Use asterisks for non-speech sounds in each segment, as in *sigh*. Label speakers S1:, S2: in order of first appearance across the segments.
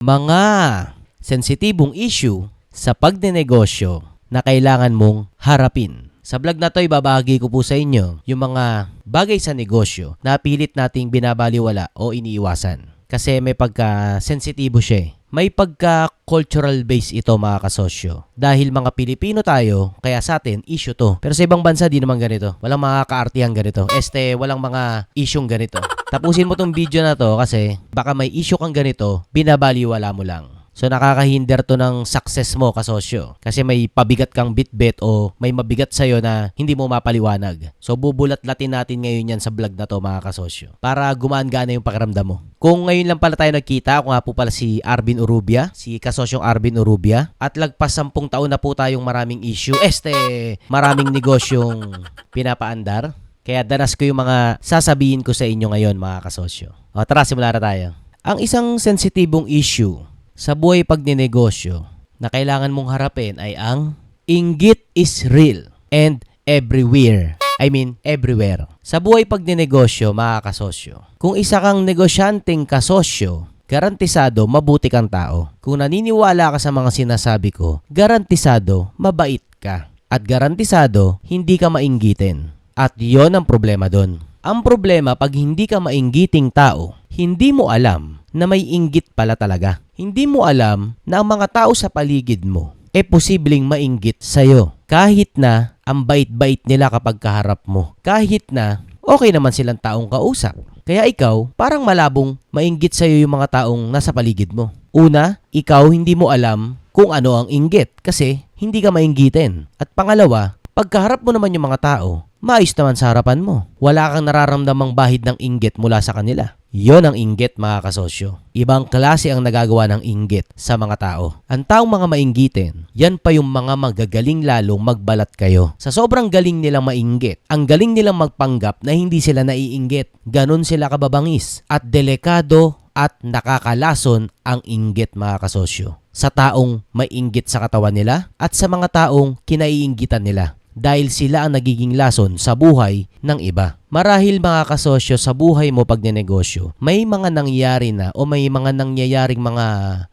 S1: mga sensitibong issue sa pagdinegosyo na kailangan mong harapin. Sa vlog na to, ibabahagi ko po sa inyo yung mga bagay sa negosyo na pilit nating binabaliwala o iniiwasan. Kasi may pagka-sensitibo siya eh. May pagka-cultural base ito mga kasosyo. Dahil mga Pilipino tayo, kaya sa atin, issue to. Pero sa ibang bansa, di naman ganito. Walang mga kaartihan ganito. Este, walang mga isyong ganito. Tapusin mo tong video na to kasi baka may issue kang ganito, binabaliwala mo lang. So nakakahinder to ng success mo kasosyo. Kasi may pabigat kang bitbit o may mabigat sa'yo na hindi mo mapaliwanag. So bubulat-latin natin ngayon yan sa vlog na to mga kasosyo. Para gumaan-gana yung pakiramdam mo. Kung ngayon lang pala tayo nagkita, ako nga po pala si Arvin Urubia, si kasosyong Arvin Urubia. At lagpas sampung taon na po tayong maraming issue. Este, maraming negosyong pinapaandar. Kaya danas ko yung mga sasabihin ko sa inyo ngayon mga kasosyo. O tara, simula na tayo. Ang isang sensitibong issue sa buhay pagninegosyo na kailangan mong harapin ay ang inggit is real and everywhere. I mean, everywhere. Sa buhay pagninegosyo, mga kasosyo, kung isa kang negosyanteng kasosyo, garantisado mabuti kang tao. Kung naniniwala ka sa mga sinasabi ko, garantisado mabait ka. At garantisado hindi ka mainggitin. At yon ang problema doon. Ang problema pag hindi ka mainggiting tao, hindi mo alam na may inggit pala talaga. Hindi mo alam na ang mga tao sa paligid mo e posibleng mainggit sa'yo. Kahit na ang bait-bait nila kapag kaharap mo. Kahit na okay naman silang taong kausap. Kaya ikaw, parang malabong mainggit sa'yo yung mga taong nasa paligid mo. Una, ikaw hindi mo alam kung ano ang inggit kasi hindi ka mainggitin. At pangalawa, pagkaharap mo naman yung mga tao, maayos naman sa harapan mo. Wala kang nararamdamang bahid ng inggit mula sa kanila. Yon ang inggit mga kasosyo. Ibang klase ang nagagawa ng inggit sa mga tao. Ang taong mga mainggitin, yan pa yung mga magagaling lalong magbalat kayo. Sa sobrang galing nilang mainggit, ang galing nilang magpanggap na hindi sila naiinggit. Ganon sila kababangis. At delikado at nakakalason ang inggit mga kasosyo. Sa taong may inggit sa katawan nila at sa mga taong kinaiinggitan nila dahil sila ang nagiging lason sa buhay ng iba. Marahil mga kasosyo sa buhay mo pag negosyo, may mga nangyayari na o may mga nangyayaring mga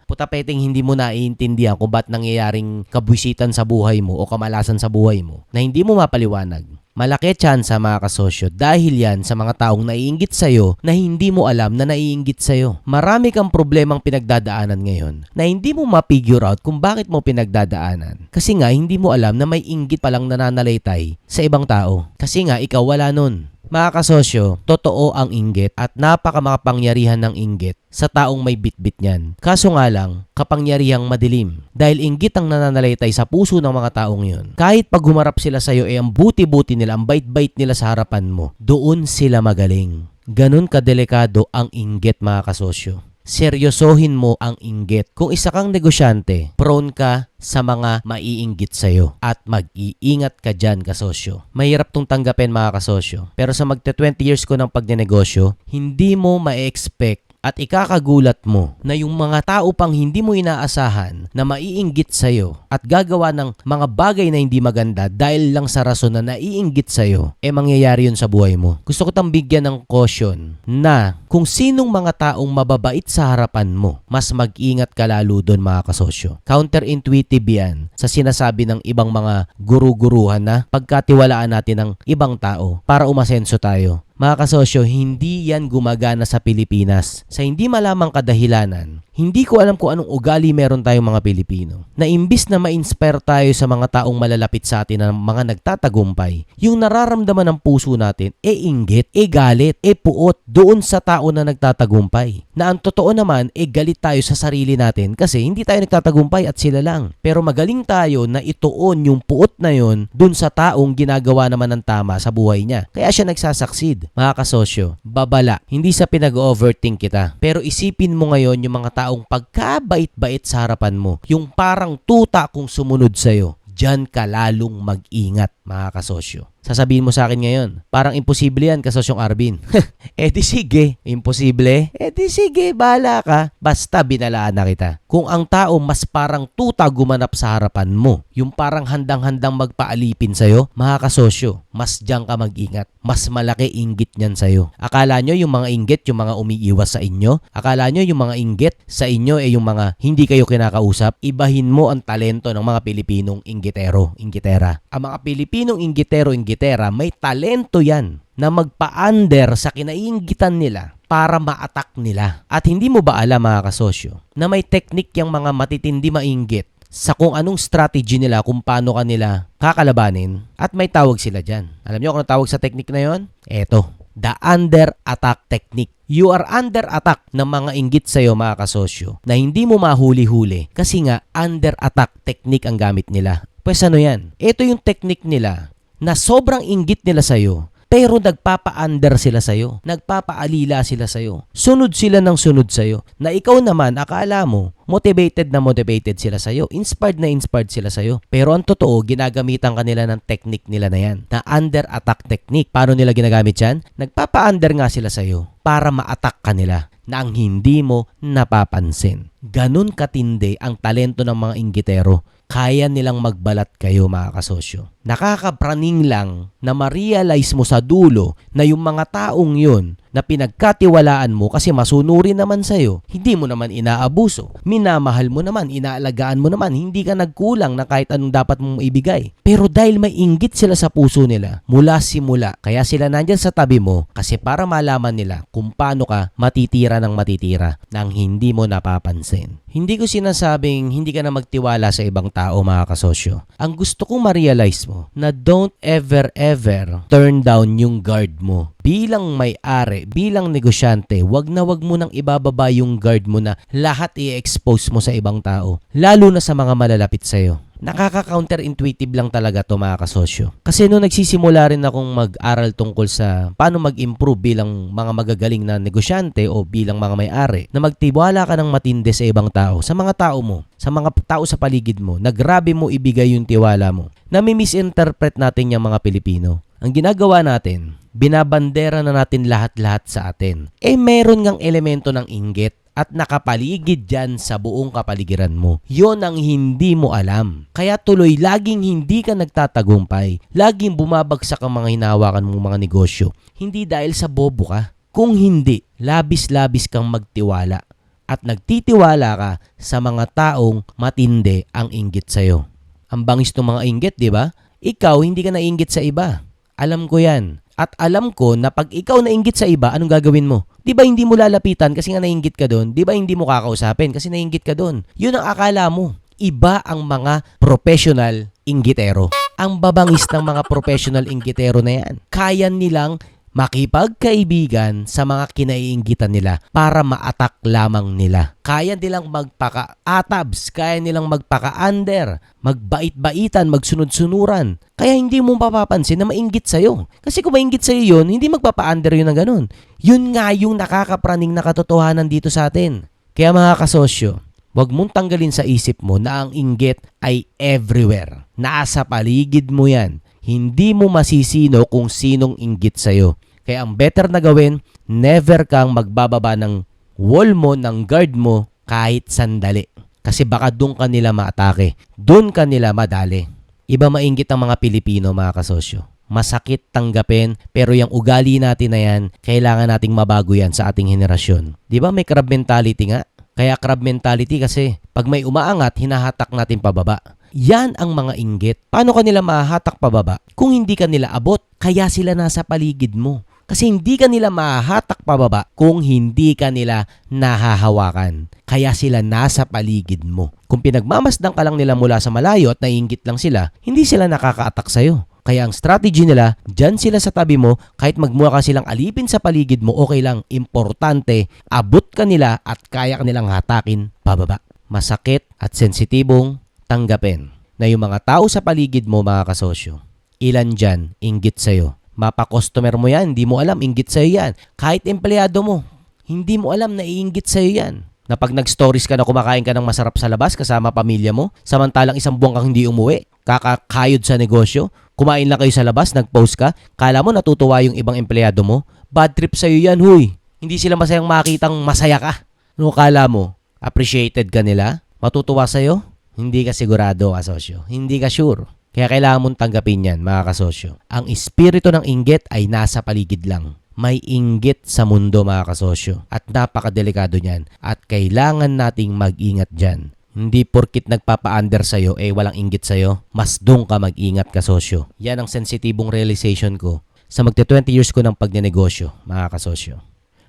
S1: putapeteng hindi mo naiintindihan kung ba't nangyayaring kabwisitan sa buhay mo o kamalasan sa buhay mo na hindi mo mapaliwanag. Malaki tsansa mga kasosyo dahil yan sa mga taong naiinggit sa'yo na hindi mo alam na naiinggit sa'yo. Marami kang problemang pinagdadaanan ngayon na hindi mo ma-figure out kung bakit mo pinagdadaanan. Kasi nga hindi mo alam na may inggit palang nananalaytay sa ibang tao. Kasi nga ikaw wala nun. Mga kasosyo, totoo ang inggit at napakamakapangyarihan ng inggit sa taong may bitbit niyan. Kaso nga lang, kapangyarihang madilim. Dahil inggit ang nananalaytay sa puso ng mga taong yun. Kahit pag humarap sila sa'yo, eh ang buti-buti nila, ang bait-bait nila sa harapan mo, doon sila magaling. Ganun kadelikado ang inggit mga kasosyo seryosohin mo ang inggit. Kung isa kang negosyante, prone ka sa mga maiinggit sa'yo at mag-iingat ka dyan kasosyo. Mahirap tong tanggapin mga kasosyo. Pero sa magte 20 years ko ng pagnenegosyo, hindi mo ma-expect at ikakagulat mo na yung mga tao pang hindi mo inaasahan na maiinggit sa'yo at gagawa ng mga bagay na hindi maganda dahil lang sa rason na naiinggit sa'yo, eh mangyayari yun sa buhay mo. Gusto ko tang bigyan ng caution na kung sinong mga taong mababait sa harapan mo, mas mag-ingat ka lalo doon mga kasosyo. Counterintuitive yan sa sinasabi ng ibang mga guru-guruhan na pagkatiwalaan natin ng ibang tao para umasenso tayo. Mga kasosyo, hindi yan gumagana sa Pilipinas. Sa hindi malamang kadahilanan, hindi ko alam kung anong ugali meron tayong mga Pilipino. Na imbis na ma-inspire tayo sa mga taong malalapit sa atin na mga nagtatagumpay, yung nararamdaman ng puso natin, e inggit, e galit, e puot doon sa tao na nagtatagumpay. Na ang totoo naman, e galit tayo sa sarili natin kasi hindi tayo nagtatagumpay at sila lang. Pero magaling tayo na ituon yung puot na yon dun sa taong ginagawa naman ng tama sa buhay niya. Kaya siya nagsasucceed. Mga kasosyo, babala. Hindi sa pinag-overthink kita. Pero isipin mo ngayon yung mga taong pagkabait-bait sa harapan mo. Yung parang tuta kung sumunod sa'yo. Diyan ka lalong mag-ingat, mga kasosyo. Sasabihin mo sa akin ngayon, parang imposible yan kasosyong Arvin. *laughs* eh di sige, imposible? Eh di sige, bahala ka. Basta binalaan na kita. Kung ang tao mas parang tuta gumanap sa harapan mo, yung parang handang-handang magpaalipin sa'yo, mga kasosyo, mas diyan ka mag-ingat. Mas malaki inggit niyan sa'yo. Akala nyo yung mga inggit, yung mga umiiwas sa inyo? Akala nyo yung mga inggit sa inyo ay yung mga hindi kayo kinakausap? Ibahin mo ang talento ng mga Pilipinong inggitero, inggitera. Ang mga Pilipinong inggitero, inggitera, may talento yan na magpa-under sa kinainggitan nila para ma-attack nila. At hindi mo ba alam mga kasosyo na may teknik yung mga matitindi mainggit sa kung anong strategy nila kung paano kanila kakalabanin at may tawag sila dyan. Alam niyo kung ano tawag sa technique na yon? Eto, the under attack technique. You are under attack ng mga inggit sa iyo mga kasosyo na hindi mo mahuli-huli kasi nga under attack technique ang gamit nila. Pues ano yan? Ito yung technique nila na sobrang inggit nila sa iyo pero nagpapa-under sila sa'yo. Nagpapaalila sila sa'yo. Sunod sila ng sunod sa'yo. Na ikaw naman, akala mo, motivated na motivated sila sa'yo. Inspired na inspired sila sa'yo. Pero ang totoo, ginagamitan kanila ng technique nila na yan. Na under attack technique. Paano nila ginagamit yan? Nagpapa-under nga sila sa'yo para ma-attack kanila na ang hindi mo napapansin. Ganun katindi ang talento ng mga inggitero kaya nilang magbalat kayo mga kasosyo. Nakakapraning lang na ma-realize mo sa dulo na yung mga taong yun na pinagkatiwalaan mo kasi masunuri naman sa'yo, hindi mo naman inaabuso. Minamahal mo naman, inaalagaan mo naman, hindi ka nagkulang na kahit anong dapat mong ibigay. Pero dahil may inggit sila sa puso nila, mula simula, kaya sila nandyan sa tabi mo kasi para malaman nila kung paano ka matitira ng matitira nang hindi mo napapansin. Hindi ko sinasabing hindi ka na magtiwala sa ibang tao mga kasosyo. Ang gusto kong ma-realize mo na don't ever ever turn down yung guard mo bilang may-ari, bilang negosyante, wag na wag mo nang ibababa yung guard mo na lahat i-expose mo sa ibang tao, lalo na sa mga malalapit sa'yo. Nakaka-counterintuitive lang talaga to mga kasosyo. Kasi nung nagsisimula rin akong mag-aral tungkol sa paano mag-improve bilang mga magagaling na negosyante o bilang mga may-ari, na magtiwala ka ng matindi sa ibang tao, sa mga tao mo, sa mga tao sa paligid mo, na grabe mo ibigay yung tiwala mo. Nami-misinterpret natin yung mga Pilipino. Ang ginagawa natin, binabandera na natin lahat-lahat sa atin. Eh meron ngang elemento ng inggit at nakapaligid dyan sa buong kapaligiran mo. Yon ang hindi mo alam. Kaya tuloy, laging hindi ka nagtatagumpay. Laging bumabagsak ang mga hinawakan mong mga negosyo. Hindi dahil sa bobo ka. Kung hindi, labis-labis kang magtiwala. At nagtitiwala ka sa mga taong matindi ang inggit sa'yo. Ang bangis ng mga inggit, di ba? Ikaw, hindi ka nainggit sa iba. Alam ko yan. At alam ko na pag ikaw nainggit sa iba, anong gagawin mo? Di ba hindi mo lalapitan kasi nga nainggit ka doon? Di ba hindi mo kakausapin kasi nainggit ka doon? Yun ang akala mo. Iba ang mga professional inggitero. Ang babangis ng mga professional inggitero na yan. Kaya nilang makipagkaibigan sa mga kinaiinggitan nila para ma-attack lamang nila. Kaya nilang magpaka-atabs, kaya nilang magpaka-under, magbait-baitan, magsunod-sunuran. Kaya hindi mo mapapansin na mainggit sa'yo. Kasi kung mainggit sa'yo yun, hindi magpapa-under yun ng ganun. Yun nga yung nakakapraning na katotohanan dito sa atin. Kaya mga kasosyo, Huwag mong tanggalin sa isip mo na ang inggit ay everywhere. Nasa paligid mo yan. Hindi mo masisino kung sinong inggit sa'yo. Kaya ang better na gawin, never kang magbababa ng wall mo, ng guard mo, kahit sandali. Kasi baka doon ka nila maatake. Doon ka nila madali. Iba mainggit ang mga Pilipino, mga kasosyo. Masakit tanggapin, pero yung ugali natin na yan, kailangan nating mabago yan sa ating henerasyon. Di ba may crab mentality nga? Kaya crab mentality kasi pag may umaangat, hinahatak natin pababa. Yan ang mga inggit. Paano ka nila mahahatak pababa? Kung hindi ka nila abot, kaya sila nasa paligid mo. Kasi hindi ka nila mahahatak pababa kung hindi ka nila nahahawakan. Kaya sila nasa paligid mo. Kung pinagmamasdan ka lang nila mula sa malayo at naiingit lang sila, hindi sila nakaka-attack sa'yo. Kaya ang strategy nila, dyan sila sa tabi mo, kahit magmukha ka silang alipin sa paligid mo, okay lang. Importante, abot ka nila at kaya ka nilang hatakin pababa. Masakit at sensitibong tanggapin na yung mga tao sa paligid mo, mga kasosyo, ilan dyan inggit sa'yo. Mapa-customer mo yan, hindi mo alam, inggit sa'yo yan. Kahit empleyado mo, hindi mo alam na iinggit sa'yo yan na pag nag-stories ka na kumakain ka ng masarap sa labas kasama pamilya mo, samantalang isang buwan kang hindi umuwi, kakakayod sa negosyo, Kumain lang kayo sa labas, nag-post ka, kala mo natutuwa yung ibang empleyado mo? Bad trip sa'yo yan, huy. Hindi sila masayang makitang masaya ka. Ano kala mo? Appreciated ka nila? Matutuwa sa'yo? Hindi ka sigurado, kasosyo. Hindi ka sure. Kaya kailangan mong tanggapin yan, mga kasosyo. Ang espiritu ng inggit ay nasa paligid lang. May inggit sa mundo, mga kasosyo. At napakadelikado niyan. At kailangan nating mag-ingat dyan. Hindi porkit nagpapa-under sa'yo, eh walang inggit sa'yo. Mas doon ka mag-ingat, kasosyo. Yan ang sensitibong realization ko sa magte 20 years ko ng pagnenegosyo, mga kasosyo.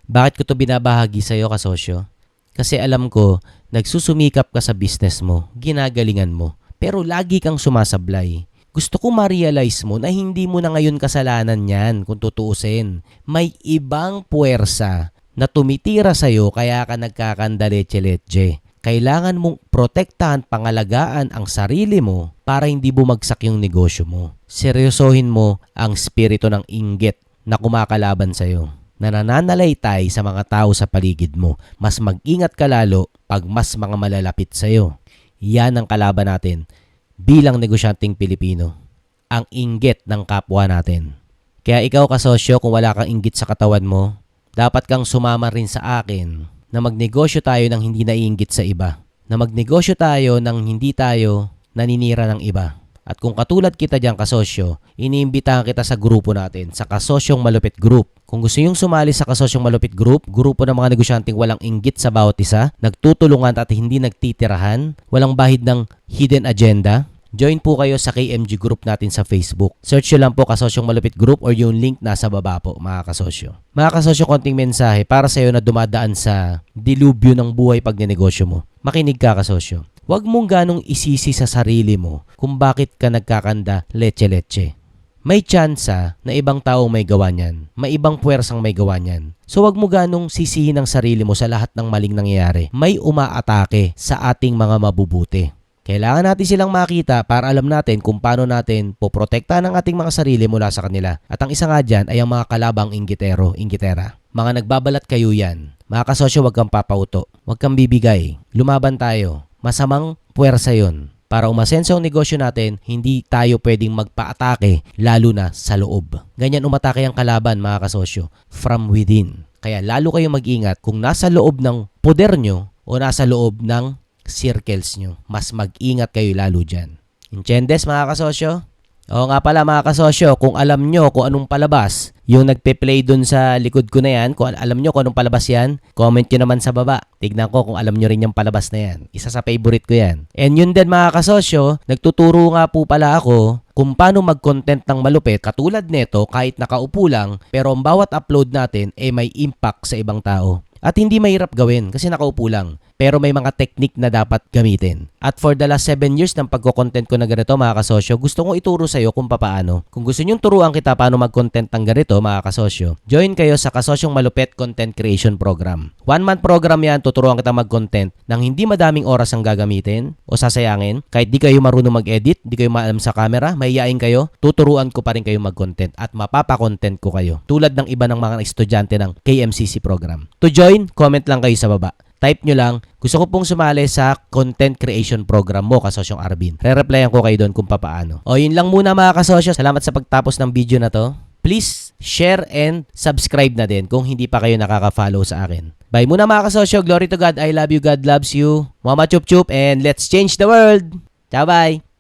S1: Bakit ko to binabahagi sa'yo, kasosyo? Kasi alam ko, nagsusumikap ka sa business mo, ginagalingan mo, pero lagi kang sumasablay. Gusto ko ma-realize mo na hindi mo na ngayon kasalanan yan kung tutuusin. May ibang puwersa na tumitira sa'yo kaya ka nagkakandaletse-letse. Kailangan mong protektahan, pangalagaan ang sarili mo para hindi bumagsak yung negosyo mo. Seryosohin mo ang spirito ng inggit na kumakalaban sa'yo na nananalaytay sa mga tao sa paligid mo. Mas mag-ingat ka lalo pag mas mga malalapit sa'yo. Yan ang kalaban natin bilang negosyanteng Pilipino. Ang inggit ng kapwa natin. Kaya ikaw kasosyo, kung wala kang inggit sa katawan mo, dapat kang sumama rin sa akin na magnegosyo tayo ng hindi naiinggit sa iba. Na magnegosyo tayo ng hindi tayo naninira ng iba. At kung katulad kita dyan kasosyo, iniimbitahan kita sa grupo natin, sa Kasosyong Malupit Group. Kung gusto nyong sumali sa Kasosyong Malupit Group, grupo ng mga negosyanteng walang inggit sa bawat isa, nagtutulungan at hindi nagtitirahan, walang bahid ng hidden agenda, Join po kayo sa KMG group natin sa Facebook. Search nyo lang po Kasosyong Malupit Group or yung link nasa baba po mga kasosyo. Mga kasosyo, konting mensahe para sa iyo na dumadaan sa dilubyo ng buhay pag ninegosyo mo. Makinig ka kasosyo. Huwag mong ganong isisi sa sarili mo kung bakit ka nagkakanda leche-leche. May tsansa na ibang tao may gawa niyan. May ibang puwersang may gawa niyan. So wag mo ganong sisihin ang sarili mo sa lahat ng maling nangyayari. May umaatake sa ating mga mabubuti. Kailangan natin silang makita para alam natin kung paano natin poprotektahan ang ating mga sarili mula sa kanila. At ang isa nga dyan ay ang mga kalabang inggitero, inggitera. Mga nagbabalat kayo yan. Mga kasosyo, huwag kang papauto. Huwag kang bibigay. Lumaban tayo. Masamang puwersa yon. Para umasenso ang negosyo natin, hindi tayo pwedeng magpaatake, lalo na sa loob. Ganyan umatake ang kalaban, mga kasosyo, from within. Kaya lalo kayo mag-ingat kung nasa loob ng poder nyo o nasa loob ng circles nyo. Mas mag-ingat kayo lalo dyan. Inchendes mga kasosyo? Oo nga pala mga kasosyo, kung alam nyo kung anong palabas, yung nagpe-play dun sa likod ko na yan, kung alam nyo kung anong palabas yan, comment nyo naman sa baba. Tignan ko kung alam nyo rin yung palabas na yan. Isa sa favorite ko yan. And yun din mga kasosyo, nagtuturo nga po pala ako kung paano mag-content ng malupit katulad nito kahit nakaupo lang pero ang bawat upload natin ay eh, may impact sa ibang tao. At hindi mahirap gawin kasi nakaupo lang. Pero may mga technique na dapat gamitin. At for the last 7 years ng pagko-content ko na ganito mga kasosyo, gusto kong ituro sa iyo kung paano. Kung gusto nyong turuan kita paano mag-content ng ganito mga kasosyo, join kayo sa Kasosyong Malupet Content Creation Program. One month program yan, tuturuan kita mag-content ng hindi madaming oras ang gagamitin o sasayangin. Kahit di kayo marunong mag-edit, di kayo maalam sa camera, mahiyain kayo, tuturuan ko pa rin kayo mag-content at mapapa-content ko kayo. Tulad ng iba ng mga estudyante ng KMCC program. To join, comment lang kayo sa baba type nyo lang, gusto ko pong sumali sa content creation program mo, kasosyong Arvin. Re-replyan ko kayo doon kung papaano. O yun lang muna mga kasosyo. Salamat sa pagtapos ng video na to. Please share and subscribe na din kung hindi pa kayo nakaka-follow sa akin. Bye muna mga kasosyo. Glory to God. I love you. God loves you. Mama chup chup and let's change the world. Ciao bye.